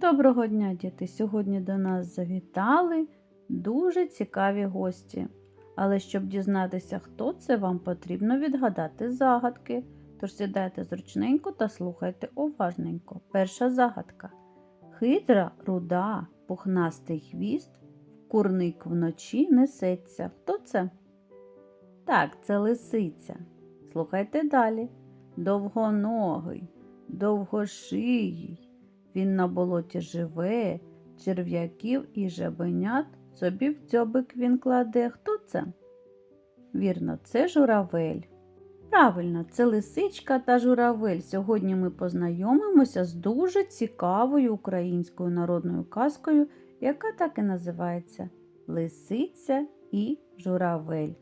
Доброго дня, діти! Сьогодні до нас завітали дуже цікаві гості. Але щоб дізнатися, хто це, вам потрібно відгадати загадки. Тож сідайте зручненько та слухайте уважненько. Перша загадка. Хитра, руда, пухнастий хвіст, курник вночі несеться. Хто це? Так, це лисиця. Слухайте далі. Довгоногий, довгошиїй. Він на болоті живе, черв'яків і жабенят собі в дзьобик він кладе. Хто це? Вірно, це журавель. Правильно, це лисичка та журавель. Сьогодні ми познайомимося з дуже цікавою українською народною казкою, яка так і називається Лисиця і журавель.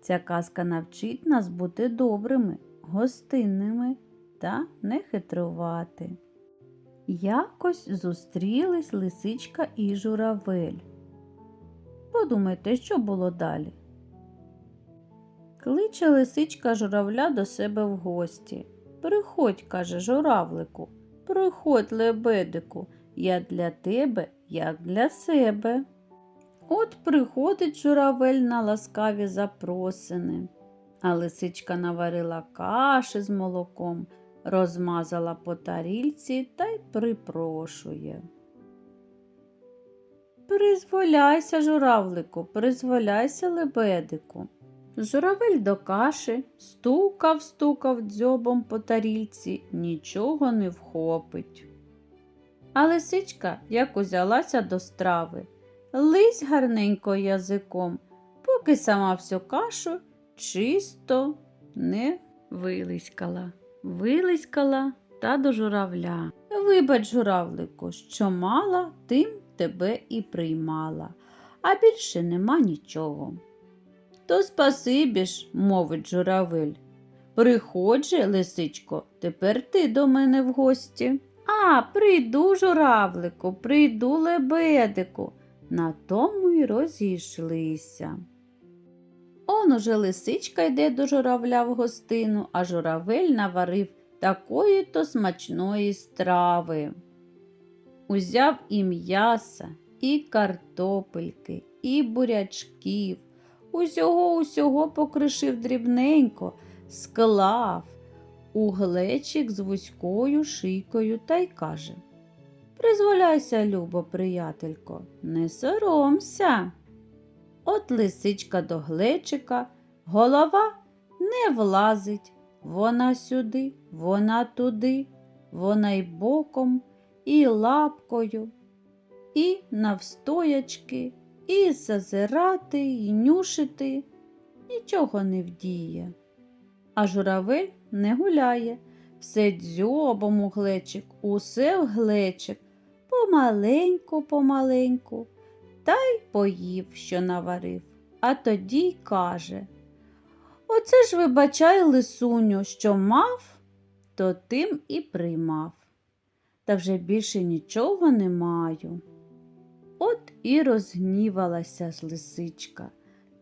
Ця казка навчить нас бути добрими, гостинними та не хитрувати. Якось зустрілись лисичка і журавель. Подумайте, що було далі. Кличе лисичка журавля до себе в гості. Приходь, каже журавлику, приходь, лебедику, я для тебе, як для себе. От приходить журавель на ласкаві запросини, а лисичка наварила каші з молоком, розмазала по тарільці та й припрошує. Призволяйся, журавлику, призволяйся, лебедику. Журавель до каші стукав, стукав дзьобом по тарільці, нічого не вхопить. А лисичка як узялася до страви, лись гарненько язиком, поки сама всю кашу чисто не вилискала. Вилискала та до журавля. Вибач, журавлику, що мала, тим тебе і приймала, а більше нема нічого. То спасибі ж, мовить журавель. Приходь же, лисичко, тепер ти до мене в гості. А, прийду, журавлику, прийду лебедику. На тому й розійшлися. Он уже лисичка йде до журавля в гостину, а журавель наварив такої то смачної страви. Узяв і м'яса, і картопельки, і бурячків, усього усього покришив дрібненько, склав у глечик з вузькою шийкою та й каже Призволяйся, любо, приятелько, не соромся. От лисичка до глечика, голова не влазить. Вона сюди, вона туди, вона й боком, і лапкою, і навстоячки, і зазирати, і нюшити нічого не вдіє. А журавель не гуляє, все дзьобом у глечик, усе в глечик, помаленьку, помаленьку, та й поїв, що наварив, а тоді й каже Оце ж вибачай, лисуню, що мав, то тим і приймав. Та вже більше нічого не маю. От і розгнівалася ж лисичка,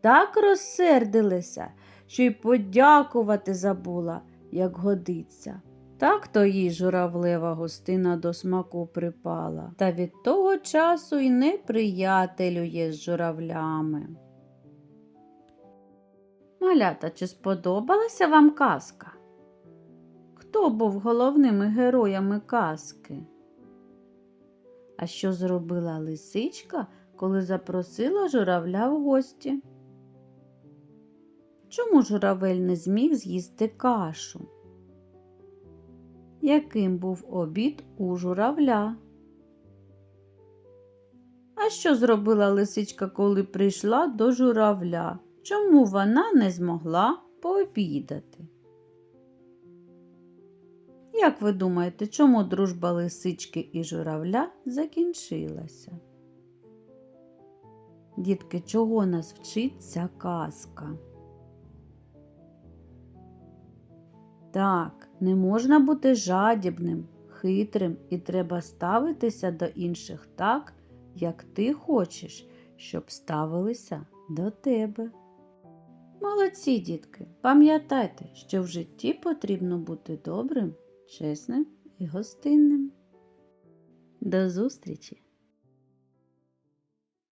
так розсердилася, що й подякувати забула, як годиться. Так то їй журавлева гостина до смаку припала, та від того часу й не приятелює з журавлями. Малята, чи сподобалася вам казка? Хто був головними героями казки? А що зробила лисичка, коли запросила журавля в гості? Чому журавель не зміг з'їсти кашу? Яким був обід у журавля? А що зробила лисичка, коли прийшла до журавля? Чому вона не змогла пообідати? Як ви думаєте, чому дружба лисички і журавля закінчилася? Дітки, чого нас вчить ця казка? Так, не можна бути жадібним, хитрим і треба ставитися до інших так, як ти хочеш, щоб ставилися до тебе. Молодці, дітки, пам'ятайте, що в житті потрібно бути добрим, чесним і гостинним. До зустрічі!